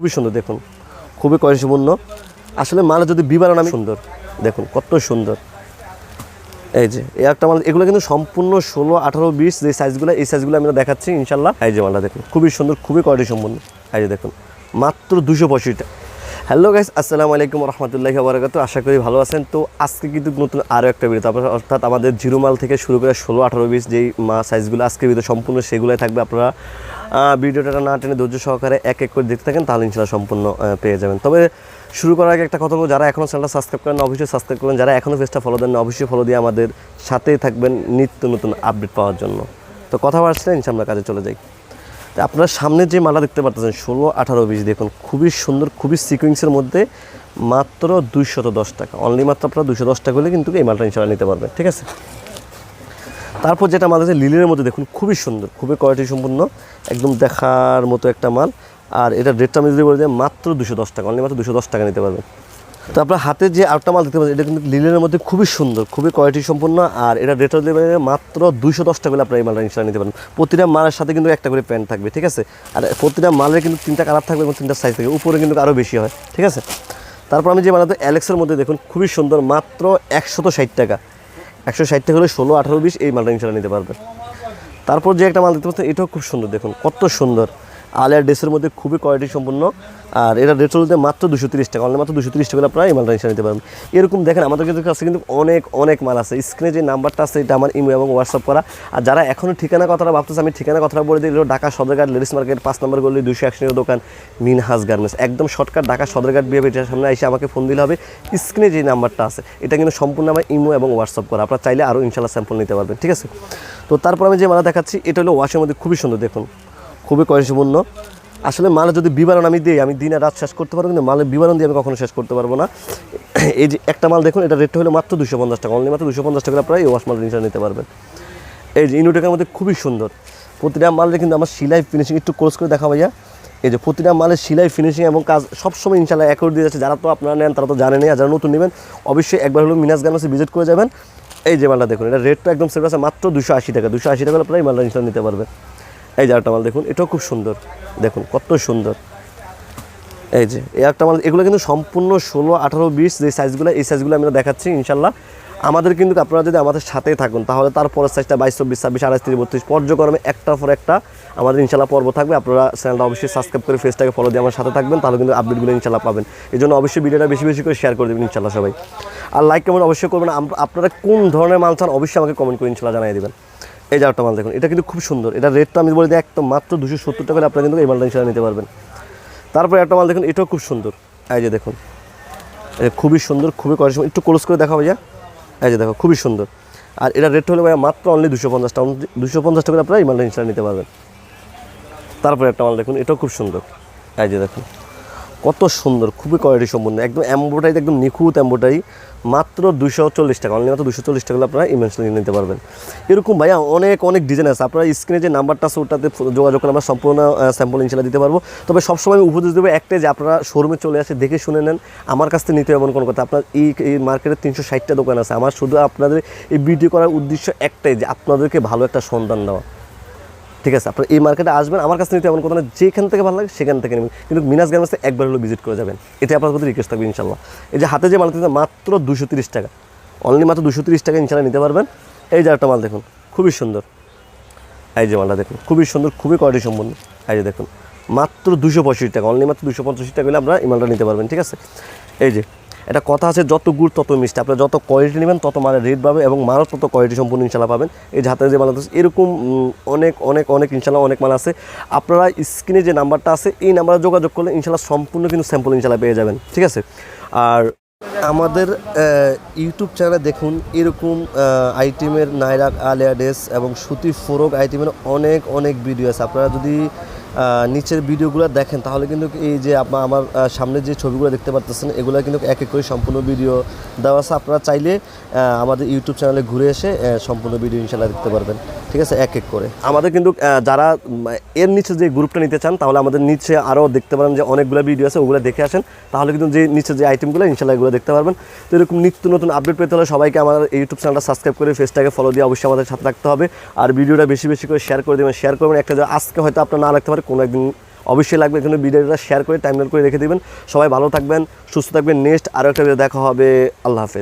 খুবই সুন্দর, দেখুন। খুবই কোয়ালিটিপূর্ণ আসলে মালা যদি বিবার আমি সুন্দর। দেখুন, কত সুন্দর। এই যে, এই একটা মাল, এগুলো কিন্তু সম্পূর্ণ ষোলো, আঠারো, বিশ, যে সাইজগুলো এই সাইজগুলো আমরা দেখাচ্ছি, ইনশাল্লাহ। এই যে মালটা, দেখুন, খুবই সুন্দর, খুবই কোয়ালিটি সম্পূর্ণ এই যে, দেখুন, মাত্র দুশো পঁয়ষট্টি হ্যালো গাইস, আসসালামু আলাইকুম রহমতুল্লাহি বারাকাতু। আশা করি ভালো আছেন। তো আজকে কিন্তু নতুন আরও একটা ভিডিও তারপর অর্থাৎ আমাদের জিরো মাল থেকে শুরু করে ষোলো আঠারো বিশ যেই সাইজগুলো আজকে ভিডিও সম্পূর্ণ সেগুলোই থাকবে। আপনারা ভিডিওটা না টেনে ধৈর্য সহকারে এক এক করে দেখতে থাকেন, তাহলে ইনশাল্লাহ সম্পূর্ণ পেয়ে যাবেন। তবে শুরু করার আগে একটা কথা বলব, যারা এখনও চ্যানেলটা সাবস্ক্রাইব করেন অবশ্যই সাবস্ক্রাইব করেন। যারা এখনও পেজটা ফলো দেন অবশ্যই ফলো দিয়ে আমাদের সাথেই থাকবেন নিত্য নতুন আপডেট পাওয়ার জন্য। তো কথা বাড়ছে ইনশাল্লাহ কাজে চলে যাই। আপনারা সামনে যে মালা দেখতে পারতেছেন, ষোলো, আঠারো, বিশ, দেখুন, খুবই সুন্দর, খুবই সিকুয়েন্সের মধ্যে মাত্র দুইশত দশ টাকা। অনলি মাত্র আপনারা দুশো দশ টাকা হলে কিন্তু এই মালটা ইনশাল্লাহ নিতে পারবেন, ঠিক আছে? তারপর যেটা মাল আছে লিলের মধ্যে দেখুন, খুবই সুন্দর, খুবই কোয়ালিটি সম্পূর্ণ, একদম দেখার মতো একটা মাল। আর এটা রেটটা আমি যদি বলে দিই, মাত্র দুশো দশ টাকা অনলি মাত্র দুশো দশ টাকা নিতে পারবেন। তো আপনার হাতে যে আটটা মাল দেখতে পাচ্ছেন, এটা কিন্তু লিলের মধ্যে খুবই সুন্দর, খুবই কোয়ালিটি সম্পূর্ণ আর এটা রেটটা দেবে মাত্র দুশো দশ টাকা হলে আপনার এই মালটা ইনশাল্লাহ নিতে পারেন। প্রতিটা মালের সাথে কিন্তু একটা করে প্যান্ট থাকবে, ঠিক আছে? আর প্রতিটা মালের কিন্তু তিনটা কালার থাকবে এবং তিনটা সাইজ থাকবে, উপরে কিন্তু আরও বেশি হয়, ঠিক আছে? তারপর আমি যে মালাতে অ্যালেক্সের মধ্যে দেখুন, খুবই সুন্দর, মাত্র একশত ষাট টাকা। একশো ষাট টাকা হলে ষোলো, আঠারো, বিশ এই মালটা ইনশাল্লাহ নিতে পারবেন। তারপর যে একটা মাল দেখতে পাচ্ছেন, এটাও খুব সুন্দর, দেখুন, কত সুন্দর। আলিয়ার ড্রেসের মধ্যে খুবই কোয়ালিটি সম্পূর্ণ। আর এটা রেট চলতে মাত্র দুশো তিরিশ টাকা। অনলি মাত্র দুশো তিরিশ টাকা আপনারা এই মালটা নিতে পারবেন। এরকম দেখেন, আমাদের কিন্তু কাছে কিন্তু অনেক অনেক মাল আছে। স্ক্রিনে যে নাম্বারটা আছে, এটা আমার ইমো এবং হোয়াটসঅ্যাপ করা। আর যারা এখনও ঠিকানা কথাটা ভাবতেছে, আমি ঠিকানা কথাটা বলে দিই। ঢাকা সদরঘাট লেডিস মার্কেট পাঁচ নম্বর গলি দুশো একশো দোকান মিনহাজ গার্মেন্টস একদম শর্টকাট ঢাকা সদরঘাট বিয়ে বেটার সামনে এসে আমাকে ফোন দিলে হবে। স্ক্রিনে যে নাম্বারটা আছে, এটা কিন্তু সম্পূর্ণ আমার ইমো এবং হোয়াটসঅ্যাপ করা। আপনারা চাইলে আরও ইনশাল্লাহ স্যাম্পল নিতে পারবেন। ঠিক আছে? তো তারপর আমি যে মালা দেখাচ্ছি, এটা হলো ওয়াশের মধ্যে খুবই সুন্দর, দেখুন। খুবই কোয়ালিটিপূর্ণ আসলে মালে যদি বিবরণ আমি দিই, আমি দিন রাত শেষ করতে পারব কিন্তু মালের বিবরণ দিয়ে আমি কখনো শেষ করতে পারব না। এই যে একটা মাল দেখুন, এটা রেটটা হলো মাত্র দুশো পঞ্চাশ টাকা। অনলি মাত্র দুশো পঞ্চাশ টাকা প্রায় ওয়াশ মাল জিনিসটা নিতে পারবেন। এই যে ইনুটেকের মধ্যে খুবই সুন্দর। প্রতিটা মালের কিন্তু আমার সিলাই ফিনিশিং একটু ক্লোজ করে দেখা ভাইয়া। এই যে প্রতিটা মালের সিলাই ফিনিশিং এবং কাজ সবসময় ইনশাল্লাহ অ্যাকোর্ড দিয়ে যাচ্ছে। যারা তো আপনারা নেন, তারা তো জানেনই। আর যারা নতুন নেবেন, অবশ্যই একবার হলো মিনাস গার্মেন্টসে ভিজিট করে যাবেন। এই যে মালটা দেখুন, এটা রেটটা একদম সেট আছে, মাত্র দুশো আশি টাকা। দুশো আশি টাকা এই মালটা ইনশাল্লাহ নিতে পারবেন। এই যে একটা মাল দেখুন, এটাও খুব সুন্দর। দেখুন, কত সুন্দর। এই যে, এই একটা মাল, এগুলো কিন্তু সম্পূর্ণ ষোলো, আঠারো, বিশ যে সাইজগুলো এই সাইজগুলো আমরা দেখাচ্ছি ইনশাল্লাহ আমাদের কিন্তু আপনারা যদি আমাদের সাথেই থাকুন, তাহলে তারপরের সাইজটা বাইশ, চব্বিশ, ছাব্বিশ, আড়াইশ, তিরিশ, বত্রিশ, পর্যক্রমে একটার পর একটা আমাদের ইনশাল্লাহ পর্ব থাকবে। আপনারা চ্যানেলটা অবশ্যই সাবস্ক্রাইব করে ফেসটাকে ফলো দিয়ে আমার সাথে থাকবেন, তাহলে কিন্তু আপডেটগুলো ইনশাল্লাহ পাবেন। এই জন্য অবশ্যই ভিডিওটা বেশি বেশি করে শেয়ার করে দেবেন ইনশাল্লাহ সবাই। আর লাইক কমেন্ট অবশ্যই করবেন। আপনারা কোন ধরনের মাল চান, অবশ্যই আমাকে কমেন্ট করে ইনশাল্লাহ জানিয়ে দেবেন। এই যে মাল দেখুন, এটা কিন্তু খুব সুন্দর। এটা রেটটা আমি বলে দিই একদম মাত্র দুশো সত্তর টাকা আপনারা কিন্তু এই মালটা ইনশাল্লাহ নিতে পারবেন। তারপরে একটা মাল দেখুন, এটাও খুব সুন্দর। এই যে দেখুন এটা খুবই সুন্দর, খুবই কোয়ালিটি একটু ক্লোজ করে দেখা ভাইয়া। এই যে দেখো, খুবই সুন্দর। আর এটা রেট হলো ভাইয়া মাত্র অনলি দুশো পঞ্চাশ টাকা দুশো পঞ্চাশ টাকা আপনারা এই মালটা নিতে পারবেন। তারপরে একটা মাল দেখুন, এটাও খুব সুন্দর। এই যে দেখুন কত সুন্দর, খুবই কোয়ালিটি সম্পূর্ণ। একদম এম্বোটারি একদম নিখুঁত এম্বোটারি মাত্র দুশো চল্লিশ টাকা। অনলি মাত্র দুশো চল্লিশ টাকা আপনারা ইমেন্সলি নিতে পারবেন। এরকম ভাইয়া অনেক অনেক ডিজাইন আছে। আপনারা স্ক্রিনে যে নাম্বারটা আছে, ওটাতে যোগাযোগ করে আমরা সম্পূর্ণ স্যাম্পল ইনশাল্লাহ দিতে পারব। তবে সবসময় আমি উপদেশ দেবো একটাই যে আপনারা শোরুমে চলে আসে, দেখে শুনে নেন। আমার কাছ থেকে নিতে এমন কোনো কথা। আপনার এই এই মার্কেটে তিনশো ষাটটা দোকান আছে। আমার শুধু আপনাদের এই ভিডিও করার উদ্দেশ্য একটাই যে আপনাদেরকে ভালো একটা সন্ধান দেওয়া। ঠিক আছে, আপনার এই মার্কেটে আসবেন, আমার কাছে নিতে এমন কথা না, যেখান থেকে ভালো লাগে সেখান থেকে নেবেন। কিন্তু মিনাস গার্মেন্টসে একবার হলো ভিজিট করে যাবেন। এটা আপনার প্রতি রিকোয়েস্ট থাকবে ইনশাল্লাহ। এই যে হাতে যে মাল মাত্র দুশো তিরিশ টাকা। অনলি মাত্র দুশো তিরিশ টাকা ইনশাল্লাহ নিতে পারবেন। এই যে একটা মাল দেখুন, খুবই সুন্দর। এই যে মালটা দেখুন, খুবই সুন্দর, খুবই কোয়ালিটি সম্পন্ন। এই যে দেখুন, মাত্র দুশো টাকা অনলি মাত্র দুশো পঁচাশি টাকা হলে আপনারা এই মালটা নিতে পারবেন, ঠিক আছে? এই যে এটা কথা আছে, যত গুড় তত মিষ্টি। আপনারা যত কোয়ালিটি নেবেন, তত মালের রেট পাবে এবং মালও তত কোয়ালিটি সম্পূর্ণ ইনশাল্লাহ পাবেন। এই হাতে যে মাল এরকম অনেক অনেক অনেক ইনশাল্লাহ অনেক মাল আছে। আপনারা স্ক্রিনে যে নাম্বারটা আছে, এই নাম্বারে যোগাযোগ করলে ইনশাল্লাহ সম্পূর্ণ কিন্তু স্যাম্পল ইনশাল্লাহ পেয়ে যাবেন। ঠিক আছে? আর আমাদের ইউটিউব চ্যানেলে দেখুন, এরকম আইটেমের নাইরাক আলিয়াডেস এবং সুতি ফোরক আইটেমের অনেক অনেক ভিডিও আছে। আপনারা যদি নিচের ভিডিওগুলো দেখেন, তাহলে কিন্তু এই যে আপনার আমার সামনে যে ছবিগুলো দেখতে পারতেছেন, এগুলো কিন্তু এক এক করে সম্পূর্ণ ভিডিও দেওয়া আছে। আপনারা চাইলে আমাদের ইউটিউব চ্যানেলে ঘুরে এসে সম্পূর্ণ ভিডিও ইনশাল্লাহ দেখতে পারবেন। ঠিক আছে? এক এক করে। আমাদের কিন্তু যারা এর নিচে যে গ্রুপটা নিতে চান, তাহলে আমাদের নিচে আরও দেখতে পারেন যে অনেকগুলো ভিডিও আছে, ওগুলো দেখে আসেন। তাহলে কিন্তু যে নিচে যে আইটেমগুলো ইনশাল্লাহ এগুলো দেখতে পারবেন। তো এরকম নিত্য নতুন আপডেট পেতে হলে সবাইকে আমাদের ইউটিউব চ্যানেলটা সাবস্ক্রাইব করে ফেসটাকে ফলো দিয়ে অবশ্যই আমাদের সাথে রাখতে হবে। আর ভিডিওটা বেশি বেশি করে শেয়ার করে দেবেন। শেয়ার করবেন। একটা আজকে হয়তো আপনার না রাখতে পারে কোনো একদিন অবশ্যই লাগবে। এখানে ভিডিওটা শেয়ার করে টাইমলাইন করে রেখে দেবেন। সবাই ভালো থাকবেন, সুস্থ থাকবেন। নেক্সট আরও একটা দেখা হবে। আল্লাহ হাফেজ।